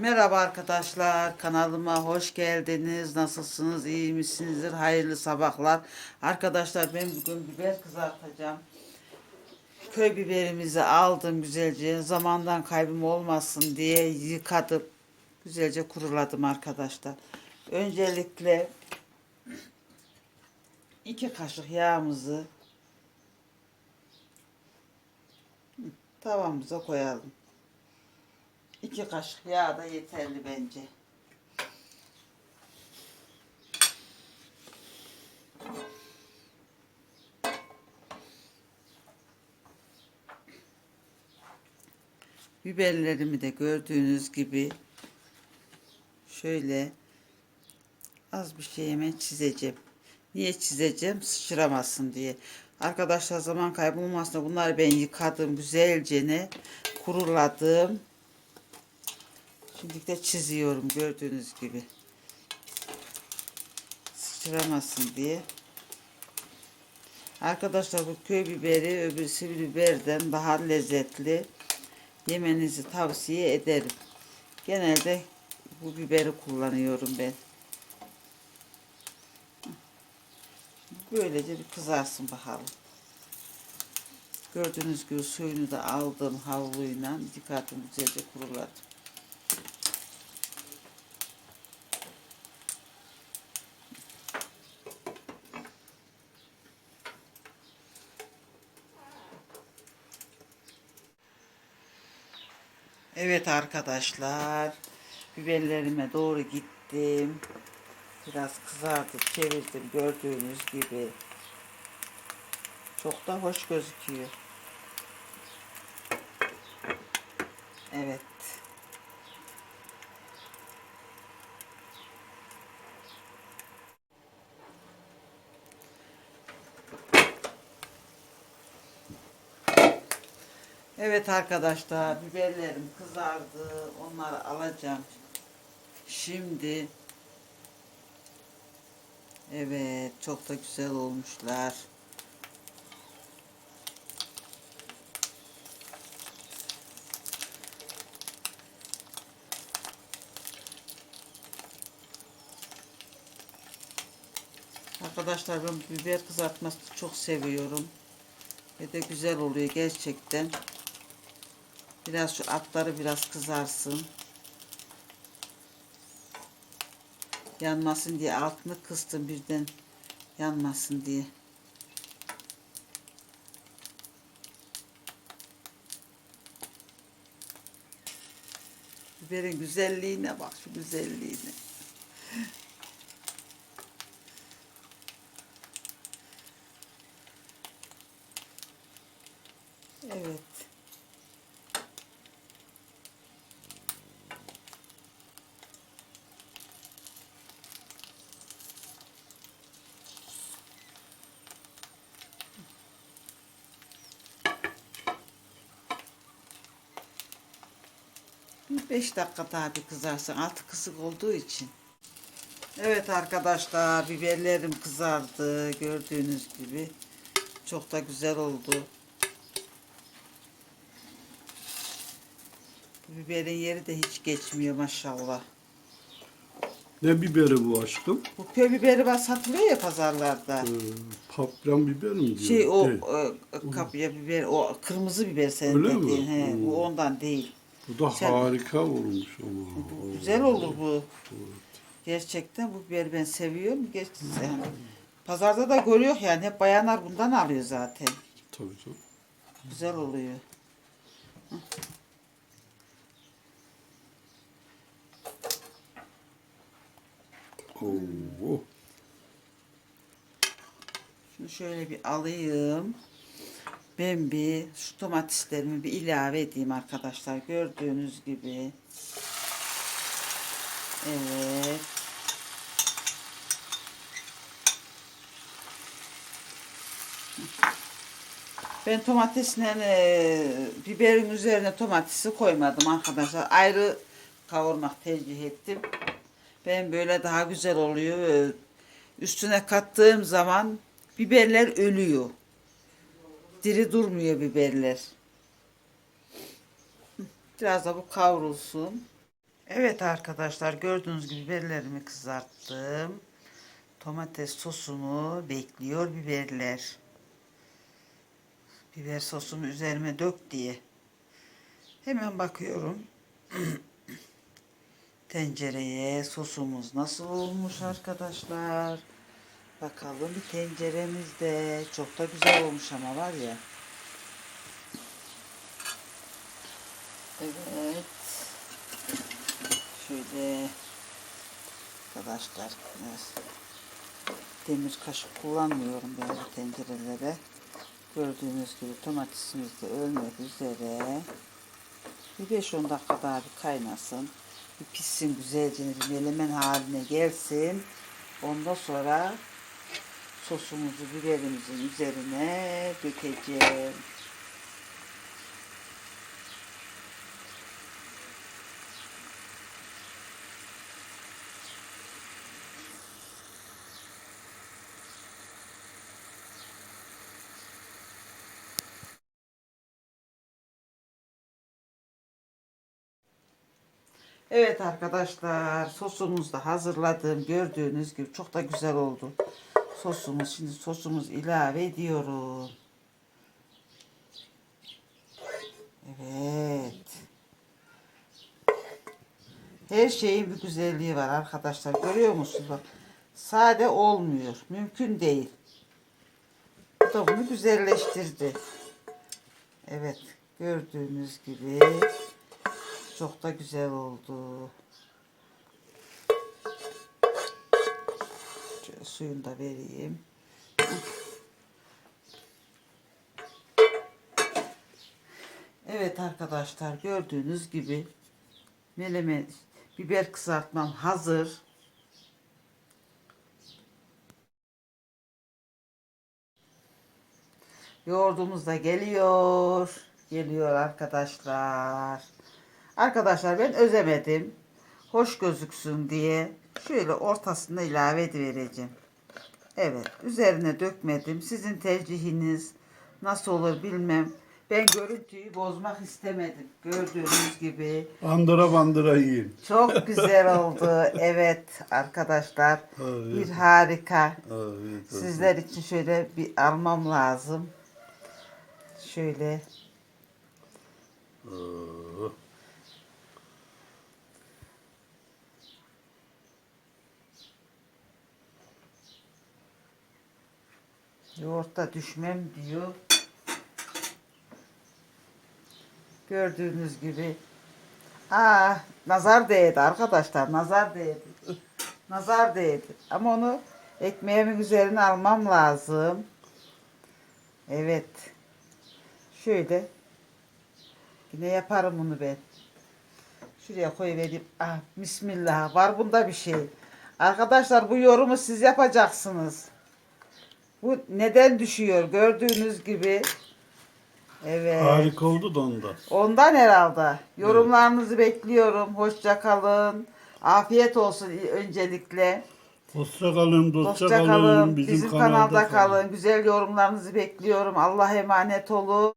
Merhaba arkadaşlar, kanalıma hoş geldiniz. Nasılsınız, iyi misinizdir? Hayırlı sabahlar. Arkadaşlar ben bugün biber kızartacağım. Köy biberimizi aldım güzelce. Zamandan kaybım olmasın diye yıkadım. Güzelce kuruladım arkadaşlar. Öncelikle iki kaşık yağımızı tavamıza koyalım. İki kaşık yağ da yeterli bence. Biberlerimi de gördüğünüz gibi şöyle az bir şey hemen çizeceğim. Niye çizeceğim? Sıçramasın diye. Arkadaşlar zaman kaybolmasın. Bunları ben yıkadım güzelce ne kuruladım. Şimdi de çiziyorum gördüğünüz gibi. Sıçramasın diye. Arkadaşlar bu köy biberi öbür sivri biberden daha lezzetli. Yemenizi tavsiye ederim. Genelde bu biberi kullanıyorum ben. Böylece bir kızarsın bakalım. Gördüğünüz gibi suyunu da aldım havluyla. Dikkatim güzelce kuruladım. Evet arkadaşlar. Biberlerime doğru gittim. Biraz kızardı, çevirdim gördüğünüz gibi. Çok da hoş gözüküyor. Evet. Evet arkadaşlar biberlerim kızardı. Onları alacağım. Şimdi Evet çok da güzel olmuşlar. Arkadaşlar ben biber kızartmasını çok seviyorum. Ve de güzel oluyor gerçekten. Biraz şu atları biraz kızarsın. Yanmasın diye altını kıstım birden yanmasın diye. Biberin güzelliğine bak şu güzelliğine. 5 dakika daha bir kızarsın. Altı kısık olduğu için. Evet arkadaşlar biberlerim kızardı. Gördüğünüz gibi. Çok da güzel oldu. Bu Biberin yeri de hiç geçmiyor maşallah. Ne biberi bu aşkım? Bu köy biberi var satılıyor ya pazarlarda. Ee, papran biber mi diyor? Şey o, o e, kapya biber o kırmızı biber senin Öyle dediğin. Mi? He, hmm. Bu ondan değil. Bu da Sen- harika olmuş ama. Bu güzel olur bu. Gerçekten bu biberi ben seviyorum. Gerçekten. Pazarda da görüyor yani hep bayanlar bundan alıyor zaten. Tabii canım. Güzel oluyor. Oo. Şunu şöyle bir alayım. Ben bir şu domateslerimi bir ilave edeyim arkadaşlar. Gördüğünüz gibi. Evet. Ben domatesle e, biberin üzerine domatesi koymadım arkadaşlar. Ayrı kavurmak tercih ettim. Ben böyle daha güzel oluyor. Üstüne kattığım zaman biberler ölüyor. Diri durmuyor biberler. Biraz da bu kavrulsun. Evet arkadaşlar gördüğünüz gibi biberlerimi kızarttım. Domates sosunu bekliyor biberler. Biber sosumu üzerime dök diye. Hemen bakıyorum. Tencereye sosumuz nasıl olmuş arkadaşlar. Bakalım bir tenceremizde. Çok da güzel olmuş ama var ya. Evet. Şöyle arkadaşlar biraz demir kaşık kullanmıyorum bu tencerelere. Gördüğünüz gibi domatesimiz de ölmek üzere. Bir 5-10 dakika daha bir kaynasın. Bir pişsin güzelce bir melemen haline gelsin. Ondan sonra sosumuzu biberimizin üzerine dökeceğim. Evet arkadaşlar sosumuzu da hazırladım. Gördüğünüz gibi çok da güzel oldu. Sosumuz şimdi sosumuz ilave ediyorum. Evet. Her şeyin bir güzelliği var arkadaşlar. Görüyor musunuz? Sade olmuyor. Mümkün değil. Bu da bunu güzelleştirdi. Evet. Gördüğünüz gibi çok da güzel oldu. Suyunu da vereyim. Evet arkadaşlar gördüğünüz gibi meleme biber kızartmam hazır. Yoğurdumuz da geliyor. Geliyor arkadaşlar. Arkadaşlar ben özemedim. Hoş gözüksün diye şöyle ortasına ilave edivereceğim. Evet üzerine dökmedim. Sizin tercihiniz nasıl olur bilmem. Ben görüntüyü bozmak istemedim. Gördüğünüz gibi Andıra bandıra yiyin. çok güzel oldu. Evet arkadaşlar Evet. bir harika. Evet, Sizler için şöyle bir almam lazım. Şöyle evet. Yoğurtta düşmem diyor. Gördüğünüz gibi. Aa, nazar değdi arkadaşlar. Nazar değdi. Nazar değdi. Ama onu ekmeğimin üzerine almam lazım. Evet. Şöyle. Yine yaparım bunu ben. Şuraya koyuvereyim. Ah, bismillah. Var bunda bir şey. Arkadaşlar bu yorumu siz yapacaksınız. Bu neden düşüyor? Gördüğünüz gibi. Evet. Harika oldu da onda. Ondan herhalde. Yorumlarınızı bekliyorum. Hoşça kalın. Afiyet olsun öncelikle. Hoşça kalın, dostça Hoşça kalın. kalın. Bizim, Bizim, kanalda, kanalda kalın. Güzel yorumlarınızı bekliyorum. Allah'a emanet olun.